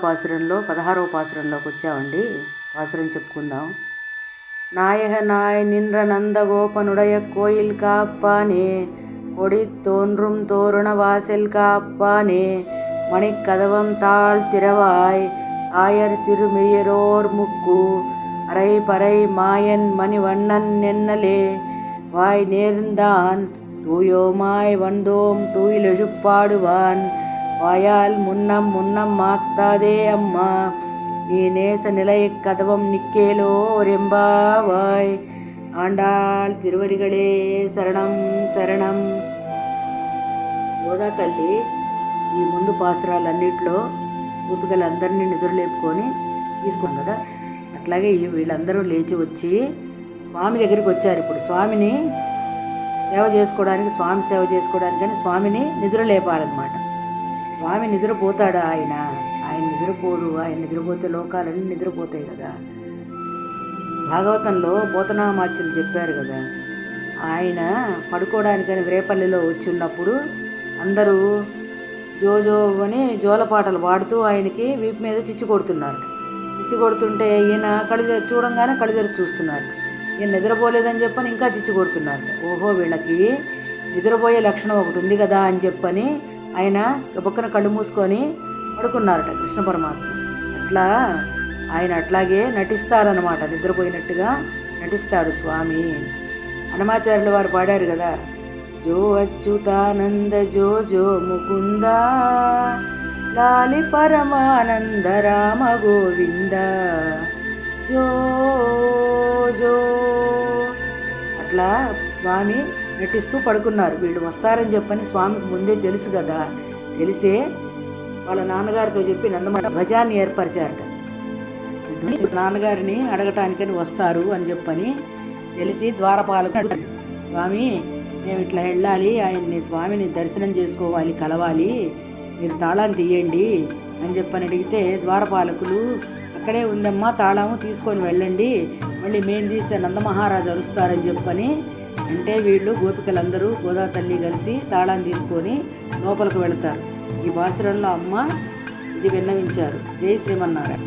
పాసురంలో పదహారవ పాసురంలోకి వచ్చామండి పాసురం చెప్పుకుందాం நாயக நாய் நின்ற நந்தகோபனுடைய கோயில் காப்பானே கொடி தோன்றும் தோரண வாசல் காப்பானே மணிக்கதவம் தாழ் திறவாய் ஆயர் சிறுமியரோர் முக்கு அரை பறை மாயன் மணிவண்ணன் நென்னலே வாய் நேர்ந்தான் தூயோமாய் வந்தோம் தூயிலெழுப்பாடுவான் வாயால் முன்னம் முன்னம் மாத்தாதே அம்மா நீ நேச நிலை கதவம் நிக்கேலோ ரெம்பாவாய் ఆండాళ్ తిరువరిగళే శరణం శరణం గోదా తల్లి ఈ ముందు పాసురాలన్నింటిలో గోపికలందరినీ నిద్రలేపుకొని తీసుకున్నాం కదా అట్లాగే ఈ వీళ్ళందరూ లేచి వచ్చి స్వామి దగ్గరికి వచ్చారు ఇప్పుడు స్వామిని సేవ చేసుకోవడానికి స్వామి సేవ చేసుకోవడానికి కానీ స్వామిని నిద్ర లేపాలన్నమాట స్వామి నిద్రపోతాడా ఆయన? ఆయన నిద్రపోడు. ఆయన నిద్రపోతే లోకాలన్నీ నిద్రపోతాయి కదా. భాగవతంలో పోతనామాచ్యులు చెప్పారు కదా. ఆయన పడుకోవడానికని రేపల్లిలో వచ్చి ఉన్నప్పుడు అందరూ జోజో అని జోలపాటలు పాడుతూ ఆయనకి వీపు మీద చిచ్చు కొడుతున్నారు. చిచ్చు కొడుతుంటే ఈయన కళ్ళు చూడంగానే కళ్ళు తెరిచి చూస్తున్నారు. ఈయన నిద్రపోలేదని చెప్పని ఇంకా చిచ్చు కొడుతున్నారు. ఓహో వీళ్ళకి నిద్రపోయే లక్షణం ఒకటి ఉంది కదా అని చెప్పని ఆయన పక్కన కళ్ళు మూసుకొని పడుకున్నారట కృష్ణ పరమాత్మ. అట్లా ఆయన అట్లాగే నటిస్తారనమాట నిద్రపోయినట్టుగా నటిస్తాడు స్వామి హనుమాచార్యుల వారు పాడారు కదా జో అచ్యుతానంద జో జో ముకుంద లాలి పరమానంద రామ గోవింద జో జో. అట్లా స్వామి నటిస్తూ పడుకున్నారు. వీళ్ళు వస్తారని చెప్పని స్వామికి ముందే తెలుసు కదా తెలిసే వాళ్ళ నాన్నగారితో చెప్పి నందమ ధ్వజాన్ని ఏర్పరిచారట. నాన్నగారిని అడగటానికని వస్తారు అని చెప్పని తెలిసి ద్వారపాలకు స్వామి మేము ఇట్లా వెళ్ళాలి. ఆయన్ని స్వామిని దర్శనం చేసుకోవాలి కలవాలి. మీరు తాళాన్ని తీయండి అని చెప్పని అడిగితే ద్వారపాలకులు అక్కడే ఉందమ్మా తాళము తీసుకొని వెళ్ళండి. మళ్ళీ మేము తీస్తే నందమహారాజు అరుస్తారని చెప్పని అంటే వీళ్ళు గోపికలందరూ గోదా తల్లి కలిసి తాళం తీసుకొని లోపలికి వెళతారు. ఈ బాసురంలో అమ్మ ఇది విన్నవించారు. జై శ్రీమన్నారాయణ.